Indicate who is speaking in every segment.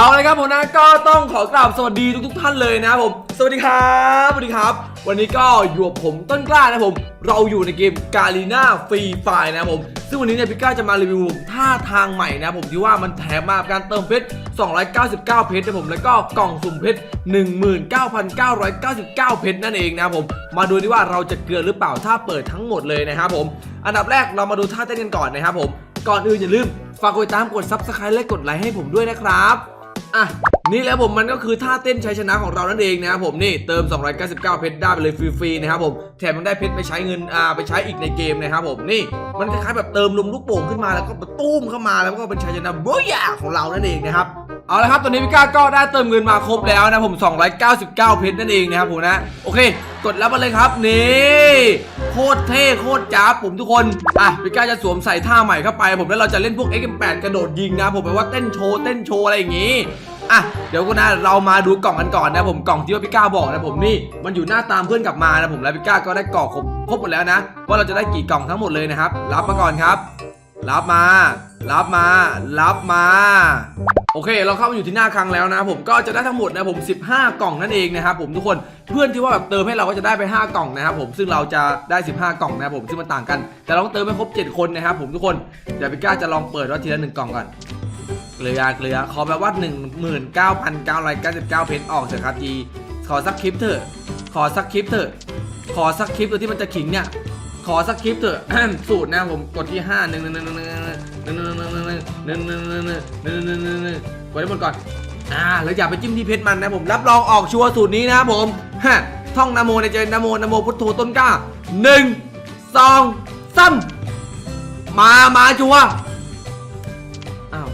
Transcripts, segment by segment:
Speaker 1: เอาเลยครับผมนะก็ต้องขอกราบสวัสดีทุกๆท่านเลยนะครับผม สวัสดีครับสวัสดีครับ วันนี้ก็อยู่กับผมต้นกล้านะผมเราอยู่ในเกมกาลีนาฟรีไฟนะครับผม ซึ่งวันนี้เนี่ยพี่ก้าจะมารีวิวท่าทางใหม่นะผมที่ว่ามันแถมมาการเติมเพชร 299 เพชรนะผมแล้วก็กล่องสุ่มเพชร 19,999 เพชรนั่นเองนะผม มาดูดีว่าเราจะเกลือหรือเปล่าถ้าเปิดทั้งหมดเลยนะครับผม อันดับแรกเรามาดูท่าเต้นกันก่อนนะครับผมก่อนอื่นอย่าลืมฝากกดติดตามกดซับสไครต์และกดไลค์ให้ผมด้วยนะครับ อะนี่แล้วผมมันก็คือท่าเต้นชัยชนะของเรานั่นเองนะครับผมนี่เติม 299 เพชรได้ไปเลยฟรีๆนะครับผมแถมยังได้เพชรไปใช้เงินอ่าไปใช้อีกในเกมนะครับผมนี่มันคล้ายๆแบบเติมลุมลูกโป่งขึ้นมาแล้วก็ตุ้มเข้ามาแล้วก็เป็นชัยชนะโบยาของเรานั่นเองนะครับเอาละครับตอนนี้พี่ก้าก็ได้เติมเงินมาครบแล้วนะผม 299 เพชรนั่นเองนะครับผมนะโอเค กดแล้วไปเลยครับนี่โคตรเท่โคตรจ้าผมทุกคนอะพี่ก้าจะสวมใส่ท่าใหม่เข้าไป ผมแล้วเราจะเล่นพวก X8 กระโดดยิงนะ ผมแปลว่าเต้นโชว์เต้นโชว์อะไรอย่างงี้อะเดี๋ยวก็นะเรามาดูกล่องกันก่อนนะผมกล่องที่ว่าพี่ก้าบอกนะผมนี่มันอยู่หน้าตามเพื่อนกลับมานะผมแล้วพี่ก้าก็ได้กรอกครบครบหมดแล้วนะ ว่าเราจะได้กี่กล่องทั้งหมดเลยนะครับ รับมาก่อนครับ รับมา รับมา รับมา โอเค เราเข้ามาอยู่ที่หน้าคลังแล้วนะผมก็จะได้ทั้งหมดนะผม 15 กล่องนั่นเองนะครับผมทุกคนเพื่อนที่ว่าแบบเติมให้เราก็จะได้ไป 5 กล่องนะครับผมซึ่งเราจะได้ 15 กล่องนะครับผมซึ่งมันต่างกัน แต่เราต้องเติมให้ครบ 7 คนนะครับผมทุกคนเดี๋ยวพี่ก้าจะลองเปิดว่าทีละ1กล่องก่อนเกลือเกลือขอแบบว่า 19,999 เพชรออกเถอะครับทีขอสักคลิปเถอะขอสักคลิปเถอะขอสักคลิปตัวที่มันจะขิงเนี่ยขอสักคลิปเถอะสูตรนะผมกดที่5 1 1 1 1 เนื้อเนึ่งหนึ่งหนึ่งหนึ่งหนึ่งหนึ่งหนึ่งเนื้อเนื้อกดให้หมดก่อนอ่าแล้วอย่าไปจิ้มที่เพชรมันนะผมรับรองออกชัวร์สูตรนี้นะครับผมฮะท่องนโมในใจนโมนโมพุทโธต้นกล้าหนึ่งสองสามมามาชัวร์อ้าว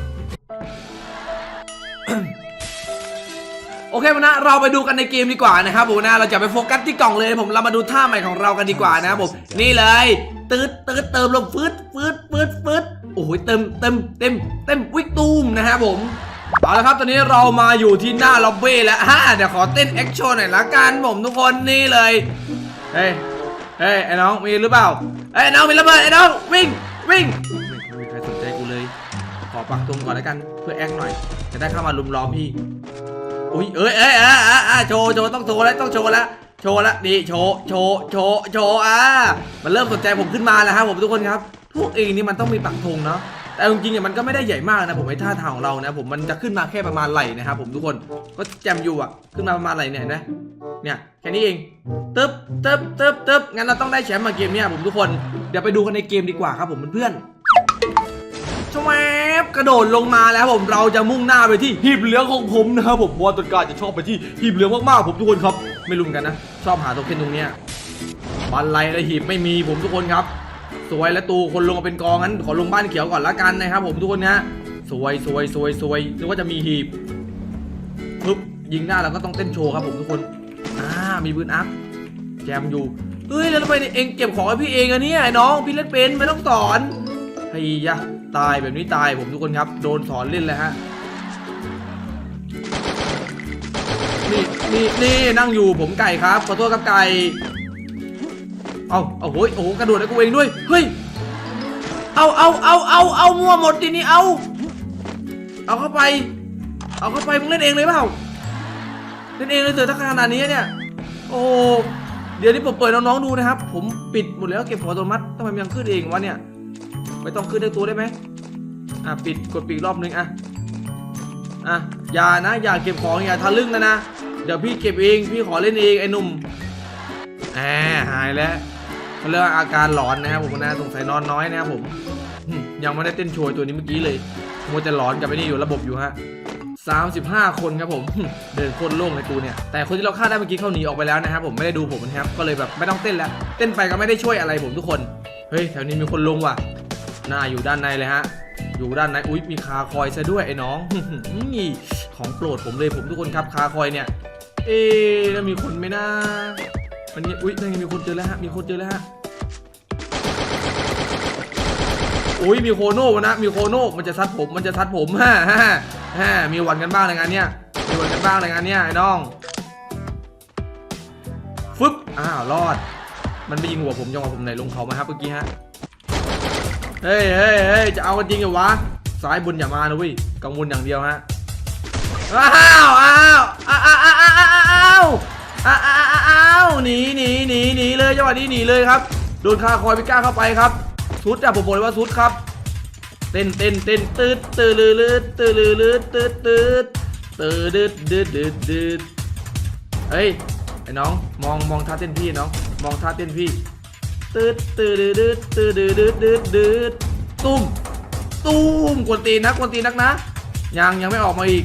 Speaker 1: โอเคมานะเราไปดูกันในเกมดีกว่านะครับผมนะเราจะไปโฟกัสที่กล่องเลยผมเรามาดูท่าใหม่ของเรากันดีกว่านะครับผมนี่เลยตืดตืดเติมลมฟืดฟืดฟืดฟืด โอ้โหเต็มเต็มเต็มเต็มวิกตูมนะครับผมเอาละครับ ตอนนี้เรามาอยู่ที่หน้าล็อบบี้แล้วฮะเดี๋ยวขอเต้นแอคชั่นหน่อยละกันผมทุกคนนี่เลย เฮ้ย เฮ้ยไอ้น้องมีหรือเปล่าเฮ้ยไอ้น้องมีระเบิดไอ้น้องวิ่งวิ่งไม่มีใครสนใจกูเลย ขอปักตรงก่อนแล้วกันเพื่อแอคหน่อย จะได้เข้ามาลุมล้อมพี่อุ้ยเอ้ยเอ้ยอะอะอะโชว์โชว์ต้องโชว์แล้วต้องโชว์แล้วโชว์แล้วดีโชว์โชว์โชว์โชว์อะมันเริ่มสนใจผมขึ้นมาแล้วครับผมทุกคนครับ พวกเองนี่มันต้องมีปักธงเนาะแต่จริงๆเนี่ยมันก็ไม่ได้ใหญ่มากนะผมไอ้ท่าทางของเรานะผมมันจะขึ้นมาแค่ประมาณไหล่นะครับผมทุกคนก็แจมอยู่อะขึ้นมาประมาณไหล่เนี่ยนไหมเนี่ยแค่นี้เองตึ๊บตึ๊บตึ๊บตึ๊บงั้นเราต้องได้แชมป์มาเกมเนี่ยผมทุกคนเดี๋ยวไปดูกันในเกมดีกว่าครับผมเพื่อนชวบกระโดดลงมาแล้วผมเราจะมุ่งหน้าไปที่หีบเหลืองของผมนะครับผมว่าต้นกล้าจะชอบไปที่หีบเหลืองมากๆผมทุกคนครับ ไม่รู้เหมือนกันนะ ชอบหาโทเค็นตรงเนี้ยบันไลและหีบไม่มีผมทุกคนครับ สวยและตูคนลงมาเป็นกองงั้นขอลงบ้านเขียวก่อนละกันนะครับ ผมทุกคนนะสวยสวยสวยสวยนึกว่าจะมีหีบปึ๊บยิงหน้าเราก็ต้องเต้นโชว์ครับผมทุกคนอ่ามีปืนอัพแจมอยู่เฮ้ยแล้วทำไมเองเก็บของให้พี่เองอะเนี่ยไอ้น้องพี่เล่นเป็นไม่ต้องสอนไอ้ยะตายแบบนี้ตายผมทุกคนครับ โดนสอนเล่นเลยฮะนี่นี่นี่นั่งอยู่ผมไก่ครับขอโทษครับไก่ เอาเอาโหยโอ้กระโดดให้กูเองด้วย เฮ้ย เอาเอาเอาเอาเอามั่วหมดทีนี้เอา เอาเข้าไป เอาเข้าไปมึงเล่นเองเลยเปล่า เล่นเองเลยเถอะถ้าขนาดนี้เนี่ย โอ้เดี๋ยวนี้ผมเปิดน้องๆดูนะครับ ผมปิดหมดแล้วเก็บหัวอัตโนมัติทำไมมันยังขึ้นเองวะเนี่ย ไม่ต้องขึ้นได้ตัวได้ไหมอะปิดกดปิดรอบนึงอะ อะอย่านะ อย่าเก็บของอย่าทะลึ่งนะนะ เดี๋ยวพี่เก็บเองพี่ขอเล่นเองไอ้หนุ่มแหมหายแล้ว เขาเรียกว่าอาการหลอนนะครับผมนะสงสัยนอนน้อยนะครับผมยังไม่ได้เต้นโชว์ตัวนี้เมื่อกี้เลยมัวแต่หลอนกับไอ้นี่อยู่ระบบอยู่ฮะ35 คนครับผมเดินโคตรโล่งเลยกูเนี่ยแต่คนที่เราฆ่าได้เมื่อกี้เขาหนีออกไปแล้วนะครับผมไม่ได้ดูผมนะครับก็เลยแบบไม่ต้องเต้นแล้ว เต้นไปก็ไม่ได้ช่วยอะไรผมทุกคนเฮ้ยแถวนี้มีคนลงว่ะหน้าอยู่ด้านในเลยฮะ อยู่ด้านในอุ๊ยมีคาคอยซะด้วยไอ้น้องนี่ของโปรดผมเลยผมทุกคนครับคาคอยเนี่ย เอ๊ะแล้วมีคนไหมนะ มันนี้อุ๊ยนั่นไงมีคนเจอแล้วฮะ มีคนเจอแล้วฮะอุ๊ยมีโคโน่นะ มีโคโน่ มันจะซัดผม มันจะซัดผมฮ่าฮ่าฮ่ามีวันกันบ้างในงานเนี้ย มีวันกันบ้างในงานเนี้ยไอ้น้อง ฟึบ อ้าว รอด มันไปยิงหัวผมจังหวะผมไหนลงเขามาครับเมื่อกี้ฮะ เฮ้ยเฮ้ยเฮ้ยจะเอากันจริงเหรอวะซ้ายบนอย่ามานะเว้ยกังวลอย่างเดียวฮะ อ้าว อ้าวอ้าวอ้าวอ้าวอ้าวอ้าว งหวะนี้หนีเลยครับ โดนคาคอยพิก้าเข้าไปครับสุดอะผมบอกเลยว่าสุดครับ เต้นเต้นเต้นตืดตืดลืดลืดตืดลืดลืดตืดตืดตืดดืดดืดดืดดืดเฮ้ยไอ้น้องมองมองท่าเต้นพี่น้องมองท่าเต้นพี่ตืดตืดดืดตืดดืดดืดดืดดืดตุ้มตุ้มกวนตีนนะกวนตีนนักนะยังยังไม่ออกมาอีก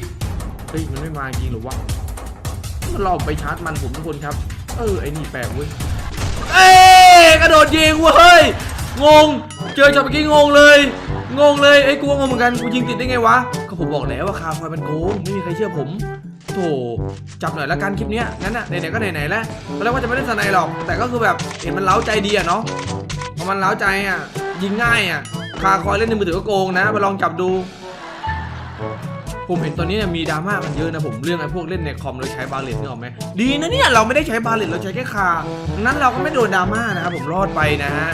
Speaker 1: เฮ้ยมันไม่มาจริงหรือวะมันรอไปชาร์จมันผมทุกคนครับ เออไอ้นี่แปลกเว้ย เอ้กระโดดยิงเว้ยงง เจอจับเมื่อกี้งงเลย งงเลยไอ้กูก็งงเหมือนกันกูยิงติดได้ไงวะก็ผมบอกแล้วว่าคาร์ฟอยมันโกงไม่มีใครเชื่อผมโถจับหน่อยละกันคลิปเนี้ยงั้นน่ะไหนๆก็ไหนๆแล้วตอนแรกว่าจะไม่ได้สไนหรอก แต่ก็คือแบบเห็นมันเล้าใจดีอะเนาะพอมันเล้าใจอะยิงง่ายอะคาคอยเล่นในมือถือก็โกงนะมาลองจับดู ผมเห็นตอนนี้เนี่ยมีดราม่ากันเยอะนะผมเรื่องไอ้พวกเล่นในคอมแล้วใช้บาเลตนึกออกไหมดีนะเนี่ยเราไม่ได้ใช้บาเลตเราใช้แค่คาดังนั้นเราก็ไม่โดนดราม่านะครับผมรอดไปนะฮะ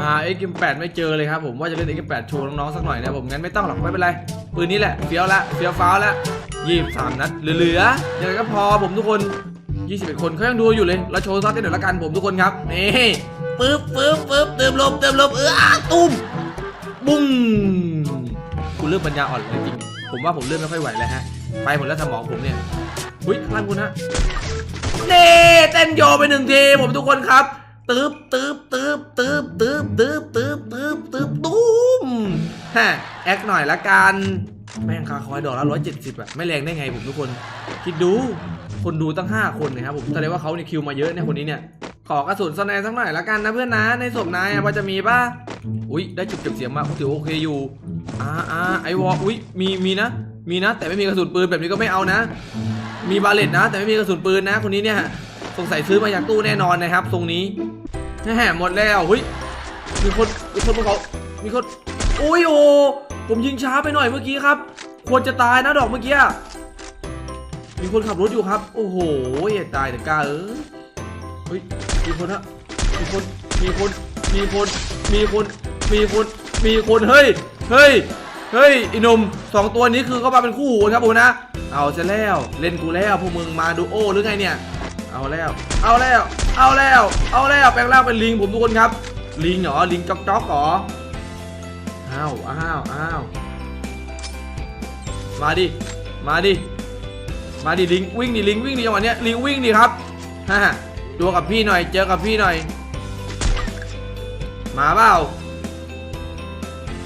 Speaker 1: อ่าเอ็กแปดไม่เจอเลยครับผมว่าจะเล่นเอ็กแปดโชว์น้องๆสักหน่อยนะผมงั้นไม่ต้องหรอกไม่เป็นไรปืนนี้แหละเฟี้ยวละเฟี้ยวฟ้าวละยี่สามนัดเหลือๆยังไงก็พอผมทุกคน21 คนเขายังดูอยู่เลย เราโชว์ซัดกันหน่อยละกันผมทุกคนครับ นี่ปึ๊บปึ๊บปึ๊บเติมลมเติมลมเออตุ้มบุ้งกูเริ่มปัญญาอ่อนเลยจริง ผมว่าผมเริ่มไม่ค่อยไหวแล้วฮะ ไปหมดแล้วสมองผมเนี่ยหุ้ยข้างล่างคุณฮะเน่เต้นโยไปหนึ่งทีผมทุกคนครับตืบตืบตืบตืบตืบตืบตืบตืบตืบตุ้มฮะแอคหน่อยละกันแม่งคาคอยดอกละร้อยเจ็ดสิบอะไม่แรงได้ไงผมทุกคน คิดดูคนดูตั้ง5คนนะครับผมแสดงว่าเขาเนี่ยคิวมาเยอะเนี่ยคนนี้เนี่ย ขอกระสุนสแนสักหน่อยละกันนะเพื่อนนะ ในศพนายอะพอจะมีป่ะ อุ้ยได้จุดเก็บเสียงมาถือว่าโอเคอยู่ อ่าอ่าไอวอลอุ้ยมีมีนะ มีนะ แต่ไม่มีกระสุนปืนแบบนี้ก็ไม่เอานะ มีบาเลตนะ แต่ไม่มีกระสุนปืนนะ คนนี้เนี่ยสงสัยซื้อมาจากตู้แน่นอนนะครับ ทรงนี้แหมหมดแล้วเฮ้ยมีคนมีคนบนเขามีคนอุ้ยโอผมยิงช้าไปหน่อยเมื่อกี้ครับ ควรจะตายนะดอกเมื่อกี้อะมีคนขับรถอยู่ครับ โอ้โหอย่าตายแต่กล้าเออ เฮ้ยมีคนฮะมีคนมีคนมีคนมีคนมีคนมีคนเฮ้ยเฮ้ยเฮ้ยอีหนุ่มสองตัวนี้คือเขามาเป็นคู่หูกันครับผมนะเอาซะแล้วเล่นกูแล้วพวกมึงมาดูโอหรือไงเนี่ย เอาแล้ว เอาแล้ว เอาแล้ว เอาแล้วแปลงร่างเป็นลิงผมทุกคนครับ ลิงเหรอลิงจ๊อกจ๊อกเหรออ้าวอ้าวอ้าวมาดิมาดิมาดิลิงวิ่งดิลิงวิ่งดิจังหวะเนี้ยลิงวิ่งดิครับฮ่า ดูกับพี่หน่อย เจอกับพี่หน่อย มาเปล่า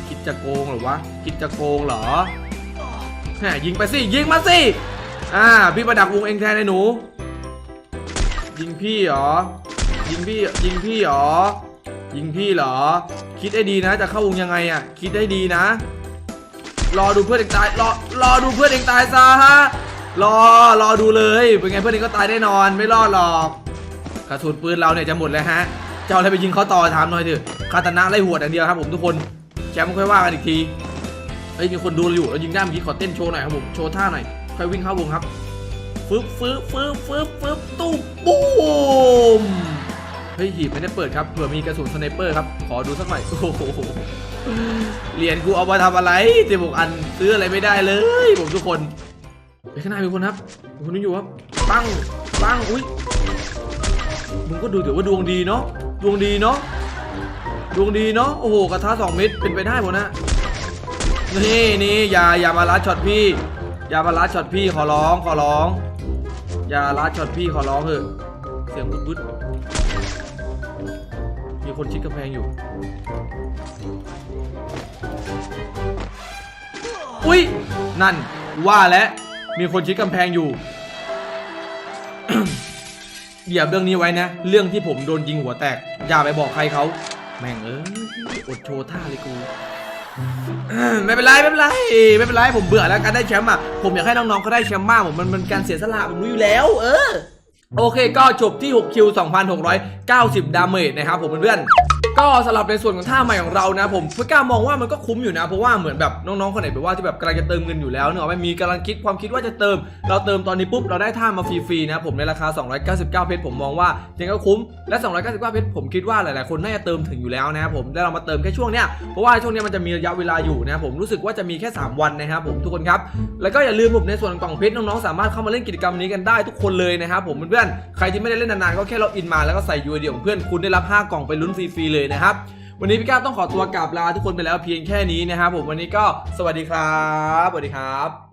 Speaker 1: คิดจะโกงหรอวะคิดจะโกงเหรอแหมยิงไปสิ ยิงมาสิ อ่า พี่ประดับวงเองแทนไอ้หนู ยิงพี่เหรอ ยิงพี่ ยิงพี่เหรอ ยิงพี่เหรอ คิดให้ดีนะ จะเข้าวงยังไงอะ คิดให้ดีนะ รอดูเพื่อนเองตาย รอ รอดูเพื่อนเองตายซะฮะ รอ รอดูเลย เป็นไงเพื่อนเองก็ตายแน่นอน ไม่รอดหรอก กระสุนปืนเราเนี่ยจะหมดแล้วฮะจะเอาอะไรไปยิงเขาต่อถามหน่อยเถอะคาตานะไล่หัวอย่างเดียวครับผมทุกคนแชมป์ค่อยว่ากันอีกทีเฮ้ยมีคนดูเราอยู่เรายิงได้เมื่อกี้ขอเต้นโชว์หน่อยครับผมโชว์ท่าหน่อยค่อยวิ่งเข้าวงครับฟึบฟึบฟึบฟึบฟึบตุ้บูมเฮ้ยหีบไม่ได้เปิดครับเผื่อมีกระสุนสไนเปอร์ครับขอดูสักหน่อยโอ้โหเหรียญกูเอามาทำอะไรเจ็บกอันซื้ออะไรไม่ได้เลยผมทุกคนไปข้างหน้ามีคนครับมีคนนี้อยู่ครับ ปังปังอุ้ย มึงก็ดูถือว่าดวงดีเนาะดวงดีเนาะดวงดีเนาะโอ้โหกระทะสองเม็ดเป็นไปได้หมดนะนี่นี่อย่าอย่ามาลัดช็อตพี่ อย่ามาลัดช็อตพี่ขอร้องขอร้อง อย่าลัดช็อตพี่ขอร้องเถอะเสียงบุ๊ดมีคนชิดกำแพงอยู่ อุ้ยนั่นว่าแล้วมีคนชิดกำแพงอยู่ อย่าเรื่องนี้ไว้นะ เรื่องที่ผมโดนยิงหัวแตก อย่าไปบอกใครเขาแม่งเอ้ยอดโชว์ท่าเลยกูไม่เป็นไรไม่เป็นไรไม่เป็นไรผมเบื่อแล้วการได้แชมป์อะผมอยากให้น้องๆเขาได้แชมป์มากผมมันมันการเสียสละผมรู้อยู่แล้ว เออ โอเคก็จบที่6คิว2,690 ดาเมจนะครับผมเพื่อน ก็สำหรับในส่วนของท่าใหม่ของเรานะ ผมพี่ก้ามองว่ามันก็คุ้มอยู่นะ เพราะว่าเหมือนแบบน้องๆคนไหนแบบว่าที่แบบกำลังจะเติมเงินอยู่แล้วเนอะไม่มีกำลังคิดความคิดว่าจะเติม เราเติมตอนนี้ปุ๊บเราได้ท่ามาฟรีๆนะผมในราคา 299 เพชรผมมองว่ายังก็คุ้มและ 299 เพชรผมคิดว่าหลายๆคนน่าจะเติมถึงอยู่แล้วนะครับผมแล้วเรามาเติมแค่ช่วงเนี้ยเพราะว่าช่วงเนี้ยมันจะมีระยะเวลาอยู่นะผมรู้สึกว่าจะมีแค่ 3 วันนะครับผมทุกคนครับแล้วก็อย่าลืมผมในส่วนของกล่องเพชรน้องๆสามารถเข้ามาเล่นกิจกรรมนี้กันได้ทุกคนเลยนะครับผมเพื่อนๆใครที่ไม่ได้เล่นนานๆก็แค่ล็อกอินมาแล้วก็ใส่ยูไอเดียของเพื่อนคุณได้รับ 5 กล่องไปลุ้นฟรีๆเลยนะครับ วันนี้พี่ก้าวต้องขอตัวกลับลาทุกคนไปแล้วเพียงแค่นี้นะครับผมวันนี้ก็สวัสดีครับสวัสดีครับ